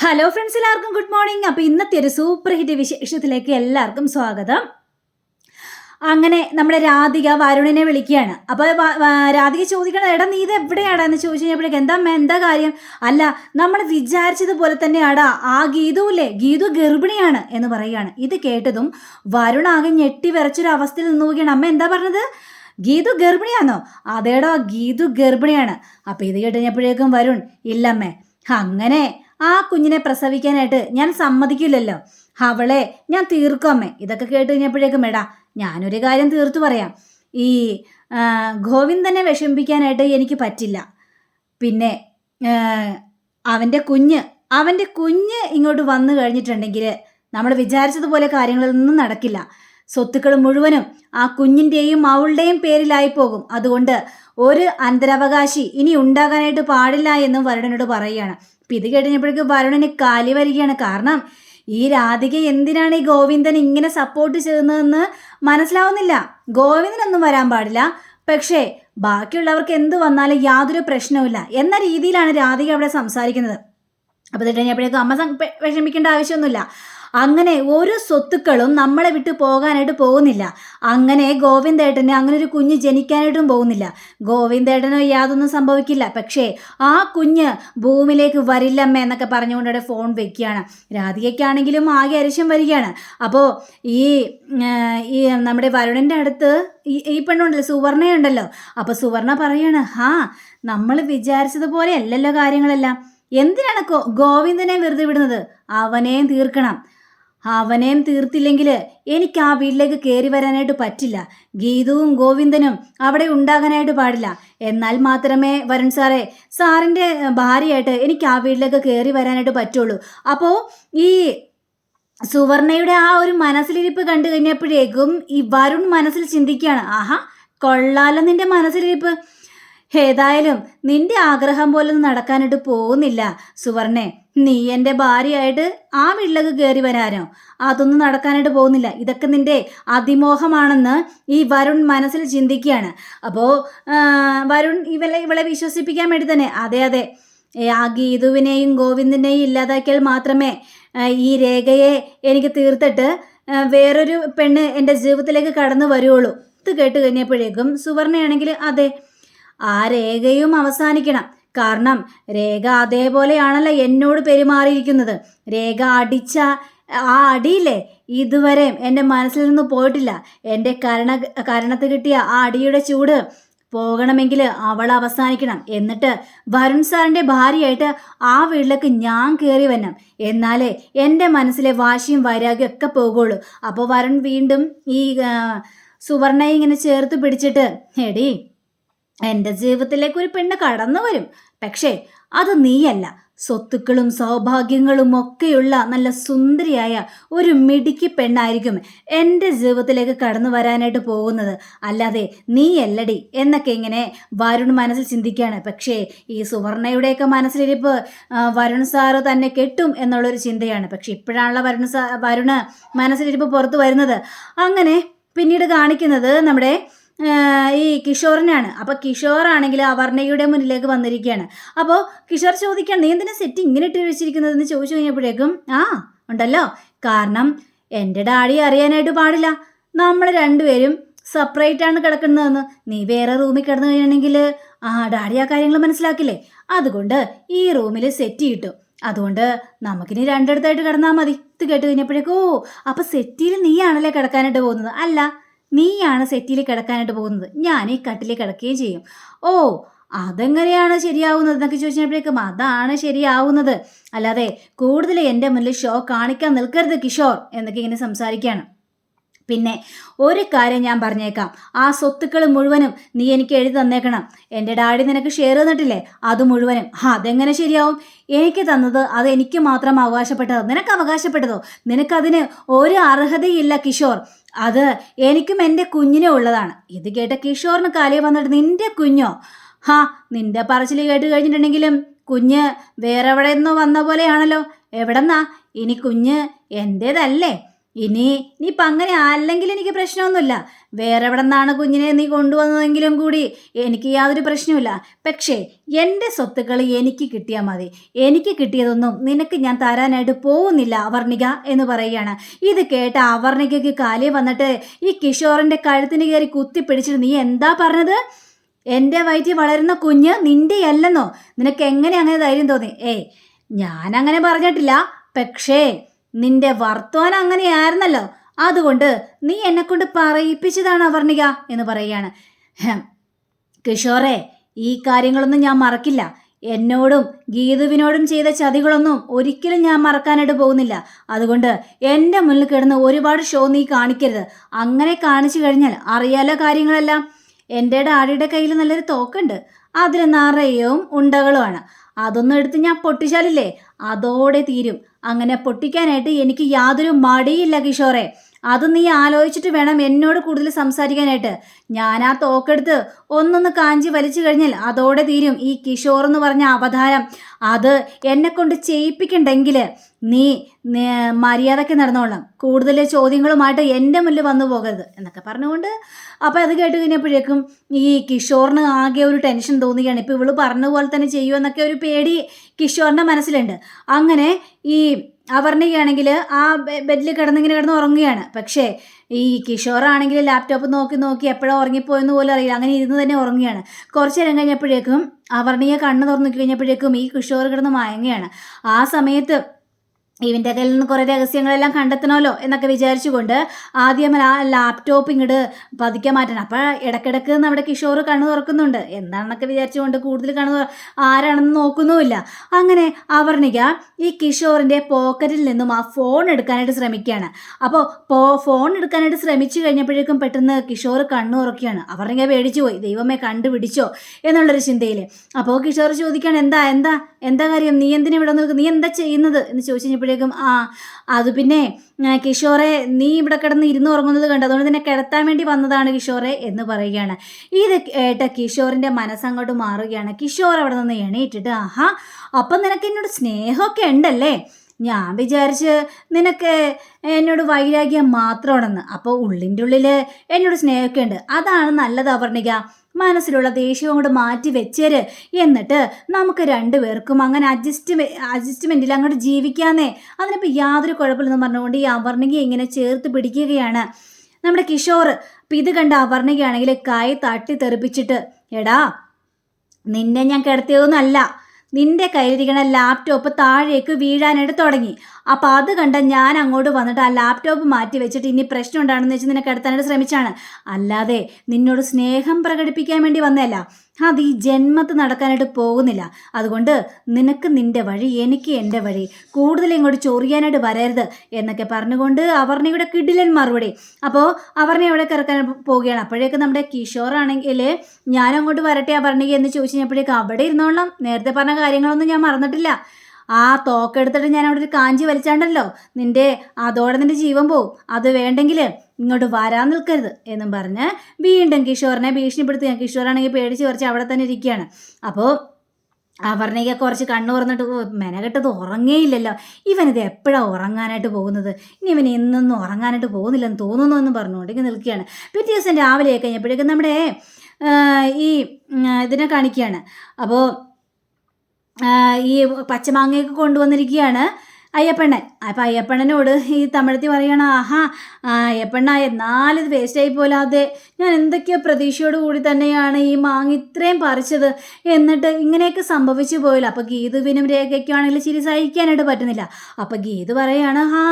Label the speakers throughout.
Speaker 1: Hello friends എല്ലാവർക്കും good morning അപ്പോൾ ഇന്നത്തെ ഒരു സൂപ്പർ ഹിറ്റ് വിശേഷത്തിലേക്ക് എല്ലാവർക്കും സ്വാഗതം. അങ്ങനെ നമ്മുടെ രാധിക വരുണിനെ വിളിക്കുകയാണ്. അപ്പോൾ രാധിക ചോദിക്കണം എടാ നീ ഇത് എവിടെയാടാ എന്ന് ചോദിച്ചു കഴിഞ്ഞപ്പോഴേക്ക് എന്താ എന്താ കാര്യം? അല്ല നമ്മൾ വിചാരിച്ചതുപോലെ തന്നെയാടാ. ആ ഗീതുവില്ലേ ഗീതു ഗർഭിണിയാണ് എന്ന് പറയുകയാണ്. ഇത് കേട്ടതും വരുൺ ആകെ ഞെട്ടി വിറച്ചൊരു അവസ്ഥയിൽ നിന്ന് നോക്കിയാണ് അമ്മ എന്താ പറഞ്ഞത്? ഗീതു ഗർഭിണിയാണോ അതേടോ ഗീതു ഗർഭിണിയാണ്. അപ്പോൾ ഇത് കേട്ട് കഴിഞ്ഞപ്പോഴേക്കും വരുൺ ഇല്ലമ്മേ അങ്ങനെ ആ കുഞ്ഞിനെ പ്രസവിക്കാനായിട്ട് ഞാൻ സമ്മതിക്കില്ലല്ലോ. അവളെ ഞാൻ തീർക്കും അമ്മേ. ഇതൊക്കെ കേട്ട് കഴിഞ്ഞപ്പോഴേക്കും മേടാ ഞാനൊരു കാര്യം തീർത്തു പറയാം. ഈ ഗോവിന്ദനെ വിഷമിപ്പിക്കാനായിട്ട് എനിക്ക് പറ്റില്ല. പിന്നെ അവന്റെ കുഞ്ഞ് അവന്റെ കുഞ്ഞ് ഇങ്ങോട്ട് വന്നു കഴിഞ്ഞിട്ടുണ്ടെങ്കിൽ നമ്മൾ വിചാരിച്ചതുപോലെ കാര്യങ്ങളൊന്നും നടക്കില്ല. സ്വത്തുക്കൾ മുഴുവനും ആ കുഞ്ഞിന്റെയും അവളുടെയും പേരിലായി പോകും. അതുകൊണ്ട് ഒരു അന്തരവകാശി ഇനി ഉണ്ടാകാനായിട്ട് പാടില്ല എന്നും വരുടനോട് പറയുകയാണ്. ഇത് കഴിഞ്ഞപ്പോഴേക്ക് വരുണന് കാലി വരികയാണ്. കാരണം ഈ രാധിക എന്തിനാണ് ഈ ഗോവിന്ദൻ ഇങ്ങനെ സപ്പോർട്ട് ചെയ്യുന്നതെന്ന് മനസ്സിലാവുന്നില്ല. ഗോവിന്ദനൊന്നും വരാൻ പാടില്ല. പക്ഷേ ബാക്കിയുള്ളവർക്ക് എന്ത് വന്നാലും യാതൊരു പ്രശ്നവുമില്ല എന്ന രീതിയിലാണ് രാധിക അവിടെ സംസാരിക്കുന്നത്. അപ്പോൾ ഇത് കഴിഞ്ഞപ്പോഴേക്കും അമ്മ വിഷമിക്കേണ്ട ആവശ്യമൊന്നുമില്ല. അങ്ങനെ ഒരു സ്വത്തുക്കളും നമ്മളെ വിട്ട് പോകാനായിട്ട് പോകുന്നില്ല. അങ്ങനെ ഗോവിന്ദേട്ടന് അങ്ങനെ ഒരു കുഞ്ഞ് ജനിക്കാനായിട്ടും പോകുന്നില്ല. ഗോവിന്ദേട്ടനോ യാതൊന്നും സംഭവിക്കില്ല. പക്ഷേ ആ കുഞ്ഞ് ഭൂമിയിലേക്ക് വരില്ലമ്മ എന്നൊക്കെ പറഞ്ഞുകൊണ്ട് അവിടെ ഫോൺ വെക്കുകയാണ്. രാധികയ്ക്കാണെങ്കിലും ആകെ അരിശം വരികയാണ്. അപ്പോൾ ഈ ഈ നമ്മുടെ വരുണിന്റെ അടുത്ത് ഈ ഈ പെണ്ണുണ്ടല്ലോ സുവർണയുണ്ടല്ലോ. അപ്പോൾ സുവർണ പറയാണ് ആ നമ്മൾ വിചാരിച്ചതുപോലെ അല്ലല്ലോ കാര്യങ്ങളെല്ലാം. എന്തിനാണ് ഗോവിന്ദനെ വെറുതെ വിടുന്നത്? അവനെയും തീർക്കണം. അവനെയും തീർത്തില്ലെങ്കിൽ എനിക്ക് ആ വീട്ടിലേക്ക് കയറി വരാനായിട്ട് പറ്റില്ല. ഗീതുവും ഗോവിന്ദനും അവിടെ ഉണ്ടാകാനായിട്ട് പാടില്ല. എന്നാൽ മാത്രമേ വരുൺ സാറേ സാറിന്റെ ഭാര്യയായിട്ട് എനിക്ക് ആ വീട്ടിലേക്ക് കയറി വരാനായിട്ട് പറ്റുള്ളൂ. അപ്പോൾ ഈ സുവർണയുടെ ആ ഒരു മനസ്സിലിരിപ്പ് കണ്ടു കഴിഞ്ഞപ്പോഴേക്കും ഈ വരുൺ മനസ്സിൽ ചിന്തിക്കുകയാണ് ആഹാ കൊള്ളാലോ നിന്റെ മനസ്സിലിരിപ്പ്. ഏതായാലും നിന്റെ ആഗ്രഹം പോലെ നടക്കാനായിട്ട് പോകുന്നില്ല സുവർണെ നീ എന്റെ ഭാര്യയായിട്ട് ആ വീട്ടിലേക്ക് കയറി വരാനോ? അതൊന്നും നടക്കാനായിട്ട് പോകുന്നില്ല. ഇതൊക്കെ നിന്റെ അതിമോഹമാണെന്ന് ഈ വരുൺ മനസ്സിൽ ചിന്തിക്കുകയാണ്. അപ്പോൾ വരുൺ ഇവളെ ഇവളെ വിശ്വസിപ്പിക്കാൻ വേണ്ടി തന്നെ. അതെ അതെ. ആ ഗീതുവിനെയും ഗോവിന്ദനെയും ഇല്ലാതാക്കിയാൽ മാത്രമേ ഈ രേഖയെ എനിക്ക് തീർത്തിട്ട് വേറൊരു പെണ്ണ് എന്റെ ജീവിതത്തിലേക്ക് കടന്നു വരുള്ളൂ ഇത് കേട്ട് കഴിഞ്ഞപ്പോഴേക്കും സുവർണയാണെങ്കിൽ അതെ ആ രേഖയും അവസാനിക്കണം. കാരണം രേഖ അതേപോലെയാണല്ലോ എന്നോട് പെരുമാറിയിരിക്കുന്നത്. രേഖ അടിച്ച ആ അടിയില്ലേ? ഇതുവരെയും എന്റെ മനസ്സിൽ നിന്ന് പോയിട്ടില്ല. എന്റെ കരണ കരണത്ത് കിട്ടിയ ആ അടിയുടെ ചൂട്. പോകണമെങ്കിൽ അവൾ അവസാനിക്കണം. എന്നിട്ട് വരുൺ സാറിന്റെ ഭാര്യയായിട്ട് ആ വീട്ടിലേക്ക് ഞാൻ കയറി വരണം. എന്നാലേ എന്റെ മനസ്സിലെ വാശിയും വൈരാഗ്യം ഒക്കെ പോകുള്ളൂ. അപ്പോൾ വരുൺ വീണ്ടും ഈ സുവർണയെ ഇങ്ങനെ ചേർത്ത് പിടിച്ചിട്ട് എടി എന്റെ ജീവിതത്തിലേക്ക് ഒരു പെണ്ണ് കടന്നു വരും. പക്ഷേ അത് നീയല്ല. സ്വത്തുക്കളും സൗഭാഗ്യങ്ങളും ഒക്കെയുള്ള നല്ല സുന്ദരിയായ ഒരു മിടുക്കി പെണ്ണായിരിക്കും എന്റെ ജീവിതത്തിലേക്ക് കടന്നു വരാനായിട്ട് പോകുന്നത്. അല്ലാതെ നീ എല്ലടി എന്നൊക്കെ ഇങ്ങനെ വരുൺ മനസ്സിൽ ചിന്തിക്കുകയാണ്. പക്ഷേ ഈ സുവർണയുടെയൊക്കെ മനസ്സിലിരിപ്പ് വരുൺ സാറ് തന്നെ കെട്ടും എന്നുള്ളൊരു ചിന്തയാണ്. പക്ഷെ ഇപ്പോഴാണല്ലോ വരുൺ സാ വരുണ് മനസ്സിലിരിപ്പ് പുറത്തു വരുന്നത്. അങ്ങനെ പിന്നീട് കാണിക്കുന്നത് നമ്മുടെ ഈ കിഷോറിനാണ് അപ്പോൾ കിഷോറാണെങ്കിൽ അവർണയുടെ മുന്നിലേക്ക് വന്നിരിക്കുകയാണ്. അപ്പോൾ കിഷോർ ചോദിക്കുകയാണ് നീ എന്തിനാ സെറ്റ് ഇങ്ങനെ ഇട്ട് വെച്ചിരിക്കുന്നതെന്ന് ചോദിച്ചു കഴിഞ്ഞപ്പോഴേക്കും ആ ഉണ്ടല്ലോ. കാരണം എന്റെ ഡാഡി അറിയാനായിട്ട് പാടില്ല. നമ്മൾ രണ്ടുപേരും സെപ്പറേറ്റ് ആണ് കിടക്കുന്നതെന്ന്. നീ വേറെ റൂമിൽ കിടന്നു കഴിയണമെങ്കിൽ ആ ഡാഡി ആ കാര്യങ്ങൾ മനസ്സിലാക്കില്ലേ? അതുകൊണ്ട് ഈ റൂമിൽ സെറ്റ് കിട്ടും അതുകൊണ്ട് നമുക്കിനി രണ്ടിടത്തായിട്ട് കിടന്നാൽ മതി. ഇത് കേട്ട് കഴിഞ്ഞപ്പോഴേക്കും ഓ സെറ്റിയിൽ സെറ്റിയിൽ നീയാണല്ലേ കിടക്കാനായിട്ട് പോകുന്നത്? അല്ല നീയാണ് സെറ്റിയിൽ കിടക്കാനായിട്ട് പോകുന്നത്. ഞാൻ ഈ കട്ടിലിൽ കിടക്കുകയും ചെയ്യും. ഓ അതെങ്ങനെയാണ് ശരിയാവുന്നത് എന്നൊക്കെ ചോദിച്ചപ്പോഴേക്കും അതാണ് ശരിയാവുന്നത്. അല്ലാതെ കൂടുതൽ എന്റെ മുന്നിൽ ഷോ കാണിക്കാൻ നിൽക്കരുത് കിഷോർ എന്നൊക്കെ ഇങ്ങനെ സംസാരിക്കുകയാണ്. പിന്നെ ഒരു കാര്യം ഞാൻ പറഞ്ഞേക്കാം. ആ സ്വത്തുക്കൾ മുഴുവനും നീ എനിക്ക് എഴുതി തന്നേക്കണം. എന്റെ ഡാഡി നിനക്ക് ഷെയർ തന്നിട്ടില്ലേ? അത് മുഴുവനും. അതെങ്ങനെ ശരിയാവും? എനിക്ക് തന്നത് അത് എനിക്ക് മാത്രം അവകാശപ്പെട്ടത്? നിനക്ക് അവകാശപ്പെട്ടതോ? നിനക്കതിന് ഒരു അർഹതയില്ല കിഷോർ. അത് എനിക്കും എന്റെ കുഞ്ഞിനും ഉള്ളതാണ്. ഇത് കേട്ട കിഷോറിന് കാലി വന്നിട്ട് നിന്റെ കുഞ്ഞോ? ഹാ നിന്റെ പറച്ചിൽ കേട്ട് കഴിഞ്ഞിട്ടുണ്ടെങ്കിലും കുഞ്ഞ് വേറെ എവിടെ നിന്നോ വന്ന പോലെയാണല്ലോ. എവിടെന്നാ? ഇനി കുഞ്ഞ് എന്റേതല്ലേ? ഇനി നീ ഇപ്പം അങ്ങനെ അല്ലെങ്കിൽ എനിക്ക് പ്രശ്നമൊന്നുമില്ല. വേറെ എവിടെ നിന്നാണ് കുഞ്ഞിനെ നീ കൊണ്ടുവന്നതെങ്കിലും കൂടി എനിക്ക് യാതൊരു പ്രശ്നമില്ല പക്ഷേ എന്റെ സ്വത്തുക്കൾ എനിക്ക് കിട്ടിയാൽ മതി. എനിക്ക് കിട്ടിയതൊന്നും നിനക്ക് ഞാൻ തരാനായിട്ട് പോകുന്നില്ല അവർണിക എന്ന് പറയുകയാണ്. ഇത് കേട്ട അവർണികയ്ക്ക് കാലി വന്നിട്ട് ഈ കിഷോറിന്റെ കഴുത്തിന് കയറി കുത്തിപ്പിടിച്ചിട്ട് നീ എന്താ പറഞ്ഞത്? എന്റെ വയറ്റിൽ വളരുന്ന കുഞ്ഞ് നിന്റെയല്ലെന്നോ? നിനക്ക് എങ്ങനെ അങ്ങനെ ധൈര്യം തോന്നി? ഏയ് ഞാൻ അങ്ങനെ പറഞ്ഞിട്ടില്ല. പക്ഷേ നിന്റെ വർത്തമാനം അങ്ങനെയായിരുന്നല്ലോ. അതുകൊണ്ട് നീ എന്നെ കൊണ്ട് പറയിപ്പിച്ചതാണ് അവർണിക എന്ന് പറയുകയാണ്. കിഷോറെ ഈ കാര്യങ്ങളൊന്നും ഞാൻ മറക്കില്ല. എന്നോടും ഗീതുവിനോടും ചെയ്ത ചതികളൊന്നും ഒരിക്കലും ഞാൻ മറക്കാനായിട്ട് പോകുന്നില്ല. അതുകൊണ്ട് എന്റെ മുന്നിൽ കിടന്ന് ഒരുപാട് ഷോ നീ കാണിക്കരുത്. അങ്ങനെ കാണിച്ചു കഴിഞ്ഞാൽ അറിയാലോ കാര്യങ്ങളെല്ലാം. എന്റെ ഡാഡിയുടെ കയ്യിൽ നല്ലൊരു തോക്കുണ്ട്. അതിൽ നിറയവും ഉണ്ടകളുമാണ്. അതൊന്നും എടുത്ത് ഞാൻ പൊട്ടിച്ചാലില്ലേ? അതോടെ തീരും. അങ്ങനെ പൊട്ടിക്കാനായിട്ട് എനിക്ക് യാതൊരു മടിയില്ല കിഷോറെ. അത് നീ ആലോചിച്ചിട്ട് വേണം എന്നോട് കൂടുതൽ സംസാരിക്കാനായിട്ട്. ഞാൻ ആ തോക്കെടുത്ത് ഒന്നൊന്ന് കാഞ്ചി വലിച്ചു കഴിഞ്ഞാൽ അതോടെ തീരും ഈ കിഷോർ എന്ന് പറഞ്ഞ അവതാരം. അത് എന്നെ കൊണ്ട് ചെയ്യിപ്പിക്കണ്ടെങ്കിൽ നീ മര്യാദയ്ക്ക് നടന്നോളാം. കൂടുതൽ ചോദ്യങ്ങളുമായിട്ട് എന്റെ മുന്നിൽ വന്നു പോകരുത് എന്നൊക്കെ പറഞ്ഞുകൊണ്ട് അപ്പോൾ അത് കേട്ട് കഴിഞ്ഞപ്പോഴേക്കും ഈ കിഷോറിന് ആകെ ഒരു ടെൻഷൻ തോന്നുകയാണ്. ഇപ്പോൾ ഇവൾ പറഞ്ഞ പോലെ തന്നെ ചെയ്യുമെന്നൊക്കെ ഒരു പേടി കിഷോറിന്റെ മനസ്സിലുണ്ട്. അങ്ങനെ ഈ അവർണികയാണെങ്കിൽ ആ ബെഡിൽ കിടന്നിങ്ങനെ കിടന്ന് ഉറങ്ങുകയാണ്. പക്ഷേ ഈ കിഷോറാണെങ്കിൽ ലാപ്ടോപ്പ് നോക്കി നോക്കി എപ്പോഴാണ് ഉറങ്ങിപ്പോയെന്ന് പോലും അറിയില്ല. അങ്ങനെ ഇരുന്ന് തന്നെ ഉറങ്ങുകയാണ്. കുറച്ച് നേരം കഴിഞ്ഞപ്പോഴേക്കും അവർണിയെ കണ്ണ് തുറന്നു കഴിഞ്ഞപ്പോഴേക്കും ഈ കിഷോർ കിടന്ന് മയങ്ങുകയാണ്. ആ സമയത്ത് ഇവന്റെ കയ്യിൽ നിന്ന് കുറേ രഹസ്യങ്ങളെല്ലാം കണ്ടെത്തണമല്ലോ എന്നൊക്കെ വിചാരിച്ചുകൊണ്ട് ആദ്യം ആ ലാപ്ടോപ്പ് ഇങ്ങോട്ട് പതുക്കെ മാറ്റണം. അപ്പോൾ ഇടയ്ക്കിടയ്ക്ക് നമ്മുടെ കിഷോർ കണ്ണു തുറക്കുന്നുണ്ട്. എന്താണെന്നൊക്കെ വിചാരിച്ചുകൊണ്ട് കൂടുതൽ കണ്ണു ആരാണെന്ന് നോക്കുന്നുമില്ല. അങ്ങനെ അവർണിക ഈ കിഷോറിന്റെ പോക്കറ്റിൽ നിന്നും ആ ഫോൺ എടുക്കാനായിട്ട് ശ്രമിക്കുകയാണ്. അപ്പോൾ പോ ഫോൺ എടുക്കാനായിട്ട് ശ്രമിച്ചു കഴിഞ്ഞപ്പോഴേക്കും പെട്ടെന്ന് കിഷോർ കണ്ണു തുറക്കുകയാണ്. അവർണിക പേടിച്ചു പോയി. ദൈവമേ കണ്ടുപിടിച്ചോ എന്നുള്ളൊരു ചിന്തയിൽ അപ്പോൾ കിഷോർ ചോദിക്കുകയാണ് എന്താ എന്താ എന്താ കാര്യം? നീ എന്തിനാ ഇവിടെ നിൽക്കുന്നത് നീ എന്താ ചെയ്യുന്നത്? എന്ന് ചോദിച്ചു കഴിഞ്ഞപ്പോഴേക്കും ആ അത് പിന്നെ കിഷോറെ നീ ഇവിടെ കിടന്ന് ഇരുന്ന് ഉറങ്ങുന്നത് കണ്ടു അതുകൊണ്ട് തന്നെ കിടത്താൻ വേണ്ടി വന്നതാണ് കിഷോറെ എന്ന് പറയുകയാണ്. ഇത് കേട്ട കിഷോറിന്റെ മനസ്സങ്ങോട്ട് മാറുകയാണ്. കിഷോർ അവിടെ നിന്ന് എണീറ്റിട്ട് ആഹാ അപ്പം നിനക്ക് എന്നോട് സ്നേഹമൊക്കെ ഉണ്ടല്ലേ? ഞാൻ വിചാരിച്ച് നിനക്ക് എന്നോട് വൈരാഗ്യം മാത്രമാണെന്ന്. അപ്പോൾ ഉള്ളിന്റെ ഉള്ളിൽ എന്നോട് സ്നേഹമൊക്കെ ഉണ്ട്. അതാണ് നല്ലത് അവർണിക മനസ്സിലുള്ള ദേഷ്യവും കൊണ്ട് മാറ്റി വെച്ചേര്. എന്നിട്ട് നമുക്ക് രണ്ടുപേർക്കും അങ്ങനെ അഡ്ജസ്റ്റ് അഡ്ജസ്റ്റ്മെന്റിൽ അങ്ങോട്ട് ജീവിക്കാന്നേ. അതിനിപ്പോൾ യാതൊരു കുഴപ്പമില്ലെന്ന് പറഞ്ഞുകൊണ്ട് ഈ അവർണികയെ ഇങ്ങനെ ചേർത്ത് പിടിക്കുകയാണ്. നമ്മുടെ കിഷോർ അപ്പം ഇത് കണ്ട അവർണികയാണെങ്കിൽ കൈ തട്ടി തെറിപ്പിച്ചിട്ട് എടാ നിന്നെ ഞാൻ കിടത്തിയതൊന്നല്ല നിന്റെ കയ്യിലിരിക്കണ ലാപ്ടോപ്പ് താഴേക്ക് വീഴാനായിട്ട് തുടങ്ങി. അപ്പോൾ അത് കണ്ട ഞാൻ അങ്ങോട്ട് വന്നിട്ട് ആ ലാപ്ടോപ്പ് മാറ്റി വെച്ചിട്ട് ഇനി പ്രശ്നം ഉണ്ടാണെന്ന് വെച്ച് നിന്നെ കിടത്താനായിട്ട് ശ്രമിച്ചാണ്. അല്ലാതെ നിന്നോട് സ്നേഹം പ്രകടിപ്പിക്കാൻ വേണ്ടി വന്നതല്ല. അത് ഈ ജന്മത്ത് നടക്കാനായിട്ട് പോകുന്നില്ല. അതുകൊണ്ട് നിനക്ക് നിന്റെ വഴി എനിക്ക് എന്റെ വഴി. കൂടുതൽ ഇങ്ങോട്ട് ചൊറിയാനായിട്ട് വരരുത് എന്നൊക്കെ പറഞ്ഞുകൊണ്ട് അവർണയുടെ കിടിലൻ മറുപടി. അപ്പോൾ അവർണ അവിടെ കിറക്കാൻ പോവുകയാണ്? അപ്പോഴേക്കും നമ്മുടെ കിഷോറാണെങ്കിൽ ഞാൻ അങ്ങോട്ട് വരട്ടെ അവർണിക എന്ന് ചോദിച്ചു കഴിഞ്ഞപ്പോഴേക്ക് അവിടെ ഇരുന്നോളാം നേരത്തെ പറഞ്ഞ കാര്യങ്ങളൊന്നും ഞാൻ മറന്നിട്ടില്ല. ആ തോക്കെടുത്തിട്ട് ഞാൻ അവിടെ ഒരു കാഞ്ചി വലിച്ചാണ്ടല്ലോ. നിന്റെ അതോടെ നിന്റെ ജീവൻ പോവും. അത് വേണ്ടെങ്കിൽ ഇങ്ങോട്ട് വരാൻ നിൽക്കരുത് എന്നും പറഞ്ഞ് വീണ്ടും കിഷോറിനെ ഭീഷണിപ്പെടുത്തുക കിഷോറാണെങ്കിൽ പേടിച്ച് കുറച്ച് അവിടെ തന്നെ ഇരിക്കുകയാണ്. അപ്പോൾ അവർണിക കുറച്ച് കണ്ണു തുറന്നിട്ട് "ഓ, മെനകെട്ടത് ഉറങ്ങേയില്ലല്ലോ. ഇവനിത് എപ്പോഴാണ് ഉറങ്ങാനായിട്ട് പോകുന്നത്? ഇനി ഇവൻ ഇന്നൊന്നും ഉറങ്ങാനായിട്ട് പോകുന്നില്ലെന്ന് തോന്നുന്നു എന്ന് പറഞ്ഞുകൊണ്ട് ഇങ്ങനെ നിൽക്കുകയാണ്. പിറ്റേ ദിവസം രാവിലെ കഴിഞ്ഞപ്പോഴേക്കും നമ്മുടെ ഈ ഇതിനെ കാണിക്കുകയാണ്. അപ്പോൾ ഈ പച്ചമാങ്ങയൊക്കെ കൊണ്ടുവന്നിരിക്കുകയാണ്. അയ്യപ്പണ്ണൻ. അപ്പം അയ്യപ്പണ്ണനോട് ഈ തമിഴത്തി പറയണ ആഹാ അയ്യപ്പണ്ണ എന്നാലിത് വേസ്റ്റായി പോലാതെ ഞാൻ എന്തൊക്കെയോ പ്രതീക്ഷയോട് കൂടി തന്നെയാണ് ഈ മാങ്ങ ഇത്രയും പറിച്ചത്. എന്നിട്ട് ഇങ്ങനെയൊക്കെ സംഭവിച്ചു പോയല്ലോ. അപ്പോൾ ഗീതുവിനും രേഖയ്ക്കും ആണെങ്കിൽ ചിരി സഹിക്കാനായിട്ട് പറ്റുന്നില്ല. അപ്പോൾ ഗീതു പറയാണ് ആ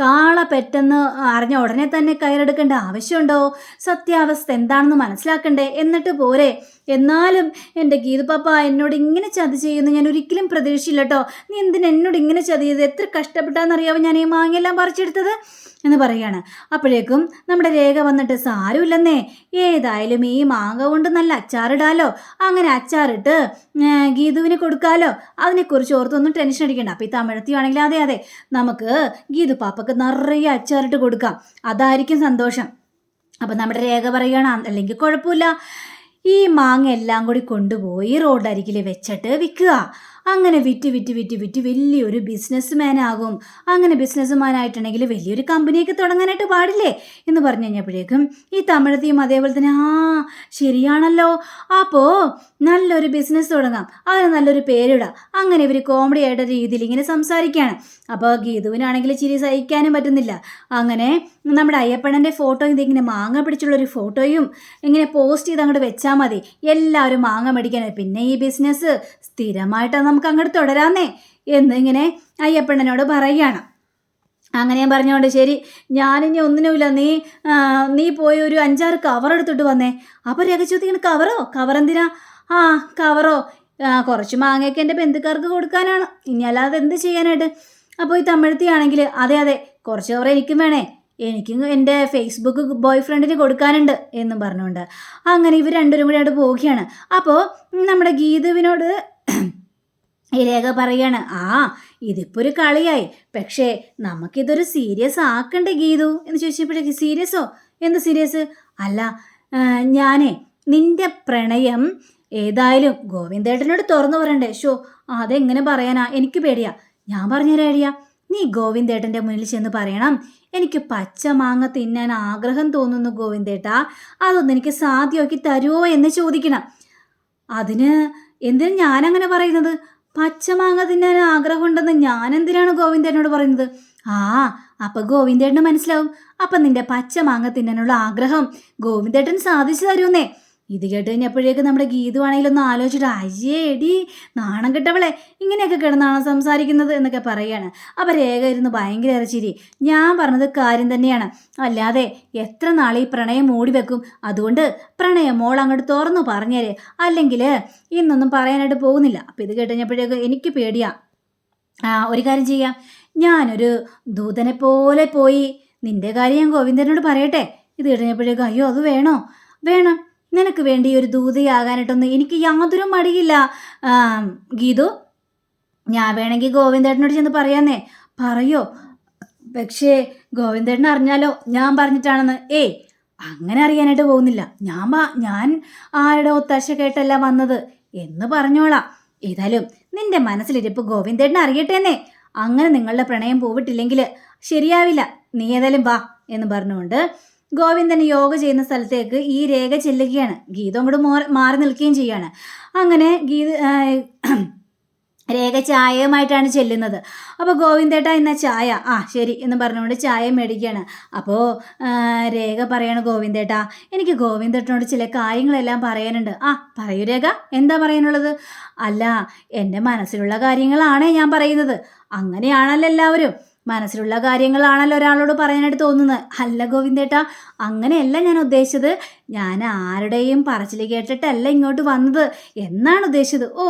Speaker 1: കാള പെട്ടെന്ന് അറിഞ്ഞ ഉടനെ തന്നെ കയറെടുക്കേണ്ട ആവശ്യമുണ്ടോ? സത്യാവസ്ഥ എന്താണെന്ന് മനസ്സിലാക്കണ്ടേ? എന്നിട്ട് പോരെ. എന്നാലും എന്റെ ഗീതു പാപ്പ എന്നോട് ഇങ്ങനെ ചതി ചെയ്യുന്നു. ഞാൻ ഒരിക്കലും പ്രതീക്ഷയില്ല കേട്ടോ നീ എന്തിനാ എന്നോട് ഇങ്ങനെ ചതി ചെയ്ത് എത്ര കഷ്ടപ്പെട്ടാന്നറിയാവോ ഞാൻ ഈ മാങ്ങയെല്ലാം പറിച്ചെടുത്തത്? എന്ന് പറയുകയാണ്. അപ്പോഴേക്കും നമ്മുടെ രേഖ വന്നിട്ട് സാരമില്ലെന്നേ. ഏതായാലും ഈ മാങ്ങ കൊണ്ട് നല്ല അച്ചാറിടാലോ? അങ്ങനെ അച്ചാറിട്ട് ഗീതുവിന് കൊടുക്കാലോ? അതിനെക്കുറിച്ച് ഓർത്തൊന്നും ടെൻഷൻ അടിക്കണ്ട. അപ്പോൾ ഈ തമിഴത്തിയാണെങ്കിൽ അതെ അതെ. നമുക്ക് ഗീതു പാപ്പക്ക് നിറയെ അച്ചാറിട്ട് കൊടുക്കാം. അതായിരിക്കും സന്തോഷം. അപ്പം നമ്മുടെ രേഖ പറയുകയാണ് അല്ലെങ്കിൽ കുഴപ്പമില്ല. ഈ മാങ്ങ എല്ലാം കൂടി കൊണ്ടുപോയി റോഡരികിൽ വെച്ചിട്ട് വിൽക്കുക. അങ്ങനെ വിറ്റ് വിറ്റ് വിറ്റ് വിറ്റ് വലിയൊരു ബിസിനസ് ആകും അങ്ങനെ ബിസിനസ്മാൻ ആയിട്ടുണ്ടെങ്കിൽ വലിയൊരു കമ്പനിയൊക്കെ തുടങ്ങാനായിട്ട് പാടില്ലേ? എന്ന് പറഞ്ഞു കഴിഞ്ഞപ്പോഴേക്കും ഈ തമിഴത്തെയും അതേപോലെ തന്നെ ആ ശരിയാണല്ലോ. അപ്പോൾ നല്ലൊരു ബിസിനസ് തുടങ്ങാം. അതിന് നല്ലൊരു പേരിടാം. അങ്ങനെ ഇവർ കോമഡി ആയിട്ട് രീതിയിൽ ഇങ്ങനെ സംസാരിക്കുകയാണ്. അപ്പോൾ ഗീതുവിനാണെങ്കിൽ ചിരി സഹിക്കാനും പറ്റുന്നില്ല. അങ്ങനെ നമ്മുടെ അയ്യപ്പണന്റെ ഫോട്ടോ ഇതിങ്ങനെ മാങ്ങ പിടിച്ചുള്ളൊരു ഫോട്ടോയും ഇങ്ങനെ പോസ്റ്റ് ചെയ്ത് അങ്ങോട്ട് വെച്ചാൽ മതി. എല്ലാവരും മാങ്ങ മേടിക്കാൻ പിന്നെ ഈ ബിസിനസ് സ്ഥിരമായിട്ട് നമുക്ക് അങ്ങോട്ട് തുടരാന്നേ എന്നിങ്ങനെ അയ്യപ്പണ്ണനോട് പറയുകയാണ്. അങ്ങനെ ഞാൻ പറഞ്ഞോണ്ട് ശരി ഞാനിനി ഒന്നിനുമില്ല നീ നീ പോയി ഒരു അഞ്ചാറ് കവർ എടുത്തിട്ട് വന്നേ. അപ്പോൾ ചോദിക്കുന്ന കവറോ കവർ എന്തിനാ? ആ കവറോ കുറച്ച് മാങ്ങയൊക്കെ എന്റെ ബന്ധുക്കാർക്ക് കൊടുക്കാനാണ്. ഇനി അല്ലാതെ എന്ത് ചെയ്യാനായിട്ട്? അപ്പോൾ ഈ തമിഴത്തിയാണെങ്കിൽ അതെ അതെ കുറച്ച് കവർ എനിക്കും വേണേ. എനിക്കും എന്റെ ഫേസ്ബുക്ക് ബോയ് ഫ്രണ്ടിന് കൊടുക്കാനുണ്ട് എന്നും പറഞ്ഞുകൊണ്ട് അങ്ങനെ ഇവർ രണ്ടുപേരും കൂടി അവിടെ പോവുകയാണ്. അപ്പോൾ നമ്മുടെ ഗീതുവിനോട് ഈ രേഖ പറയാണ് ആ ഇതിപ്പോ ഒരു കളിയായി. പക്ഷേ നമുക്കിതൊരു സീരിയസ് ആക്കണ്ടേ ഗീതു? എന്ന് ചോദിച്ചപ്പോഴേക്ക് സീരിയസോ? എന്ത് സീരിയസ്? അല്ല ഞാനേ നിന്റെ പ്രണയം ഏതായാലും ഗോവിന്ദേട്ടനോട് തുറന്നു പറയണ്ടേ. ഷോ അതെങ്ങനെ പറയാനാ? എനിക്ക് പേടിയാ. ഞാൻ പറഞ്ഞുതരാം ഏടിയ നീ ഗോവിന്ദേട്ടന്റെ മുന്നിൽ ചെന്ന് പറയണം. എനിക്ക് പച്ച മാങ്ങ തിന്നാൻ ആഗ്രഹം തോന്നുന്നു ഗോവിന്ദേട്ടാ. അതൊന്ന് എനിക്ക് സാധ്യമാക്കി തരുമോ എന്ന് ചോദിക്കണം. അതിന് എന്തിനാ ഞാനങ്ങനെ പറയുന്നത്? പച്ചമാങ്ങ തിന്നാൻ ആഗ്രഹമുണ്ടെന്ന് ഞാൻ എന്തിനാണ് ഗോവിന്ദേട്ടനോട് പറയുന്നത്? ആ അപ്പൊ ഗോവിന്ദേട്ടന് മനസ്സിലാവും. അപ്പൊ നിന്റെ പച്ചമാങ്ങ തിന്നാനുള്ള ആഗ്രഹം ഗോവിന്ദേട്ടൻ സാധിച്ചു തരുമെന്നേ. ഇത് കേട്ട് കഴിഞ്ഞപ്പോഴേക്ക് നമ്മുടെ ഗീതു ആണെങ്കിലും ഒന്ന് ആലോചിച്ചിട്ട് അയ്യേ എടി നാണം കെട്ടവളെ ഇങ്ങനെയൊക്കെ കിടന്നാണ് സംസാരിക്കുന്നത് എന്നൊക്കെ പറയാണ്. അപ്പം രേഖ ഇരുന്ന് ഭയങ്കര ഇറച്ചിരി ഞാൻ പറഞ്ഞത് കാര്യം തന്നെയാണ്. അല്ലാതെ എത്ര നാൾ ഈ പ്രണയം മൂടി വെക്കും? അതുകൊണ്ട് പ്രണയം മോൾ അങ്ങോട്ട് തുറന്നു പറഞ്ഞേരെ. അല്ലെങ്കിൽ ഇന്നൊന്നും പറയാനായിട്ട് പോകുന്നില്ല. അപ്പം ഇത് കേട്ടുകഴിഞ്ഞപ്പോഴേക്ക് എനിക്ക് പേടിയാ. ഒരു കാര്യം ചെയ്യാം. ഞാനൊരു ദൂതനെ പോലെ പോയി നിന്റെ കാര്യം ഞാൻ ഗോവിന്ദനോട് പറയട്ടെ. ഇത് കഴിഞ്ഞപ്പോഴേക്കും അയ്യോ അത് വേണോ? വേണം. നിനക്ക് വേണ്ടി ഒരു ദൂതയാകാനായിട്ടൊന്നും എനിക്ക് യാതൊരു മടിയില്ല. ഗീതു ഞാൻ വേണമെങ്കിൽ ഗോവിന്ദേട്ടനോട് ചെന്ന് പറയാന്നേ. പറയോ? പക്ഷേ ഗോവിന്ദേട്ടൻ അറിഞ്ഞാലോ? ഞാൻ പറഞ്ഞിട്ടാണെന്ന്. ഏയ് അങ്ങനെ അറിയാനായിട്ട് പോകുന്നില്ല. ഞാൻ ഞാൻ ആരുടെ ഒത്താശ കേട്ടല്ല വന്നത്. എന്ന് പറഞ്ഞോളാം. ഏതായാലും നിന്റെ മനസ്സിലിരിപ്പ് ഗോവിന്ദേട്ടൻ അറിയട്ടേന്നേ. അങ്ങനെ നിങ്ങളുടെ പ്രണയം പോവിട്ടില്ലെങ്കിൽ ശരിയാവില്ല. നീ ഏതായാലും വാ എന്ന് പറഞ്ഞുകൊണ്ട് ഗോവിന്ദൻ യോഗ ചെയ്യുന്ന സ്ഥലത്തേക്ക് ഈ രേഖ ചെല്ലുകയാണ്. ഗീത അങ്ങോട്ട് മാറി നിൽക്കുകയും ചെയ്യാണ്. അങ്ങനെ ഗീത രേഖ ചായയുമായിട്ടാണ് ചെല്ലുന്നത്. അപ്പോൾ ഗോവിന്ദേട്ട എന്ന ചായ. ആ ശരി എന്ന് പറഞ്ഞുകൊണ്ട് ചായ മേടിക്കുകയാണ്. അപ്പോൾ രേഖ പറയാണ് ഗോവിന്ദേട്ട എനിക്ക് ഗോവിന്ദേട്ടനോട് ചില കാര്യങ്ങളെല്ലാം പറയാനുണ്ട്. ആ പറയൂ രേഖ എന്താ പറയാനുള്ളത്? അല്ല എന്റെ മനസ്സിലുള്ള കാര്യങ്ങളാണ് ഞാൻ പറയുന്നത്. അങ്ങനെയാണല്ലോ എല്ലാവരും. മനസ്സിലുള്ള കാര്യങ്ങളാണല്ലോ ഒരാളോട് പറയാനായിട്ട് തോന്നുന്നത്. അല്ല ഗോവിന്ദേട്ട അങ്ങനെയല്ല ഞാൻ ഉദ്ദേശിച്ചത്. ഞാൻ ആരുടെയും പറച്ചിൽ കേട്ടിട്ടല്ല ഇങ്ങോട്ട് വന്നത്. എന്നാണ് ഉദ്ദേശിച്ചത്? ഓ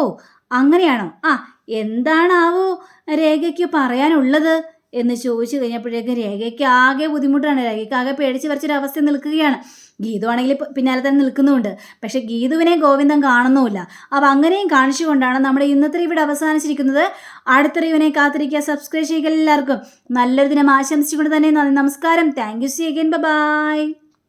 Speaker 1: അങ്ങനെയാണോ? ആ എന്താണാവോ രേഖയ്ക്ക് പറയാനുള്ളത്? എന്ന് ചോദിച്ചു കഴിഞ്ഞപ്പോഴേക്കും രേഖയ്ക്ക് ആകെ ബുദ്ധിമുട്ടാണ്. രേഖയ്ക്ക് ആകെ പേടിച്ച് വരച്ചൊരവസ്ഥ നിൽക്കുകയാണ്. ഗീതു ആണെങ്കിൽ പിന്നാലെ തന്നെ നിൽക്കുന്നുമുണ്ട്. പക്ഷെ ഗീതുവിനെ ഗോവിന്ദൻ കാണുന്നുമില്ല. അപ്പം അങ്ങനെയും കാണിച്ചുകൊണ്ടാണ് നമ്മൾ ഇന്നത്തെ ഇവിടെ അവസാനിച്ചിരിക്കുന്നത്. അടുത്ത റിവിനെ കാത്തിരിക്കുക. സബ്സ്ക്രൈബ് ചെയ്യുക എല്ലാവർക്കും. നല്ലൊരു ദിനം ആശംസിച്ചുകൊണ്ട് തന്നെ നന്ദി. നമസ്കാരം. Thank you see again bye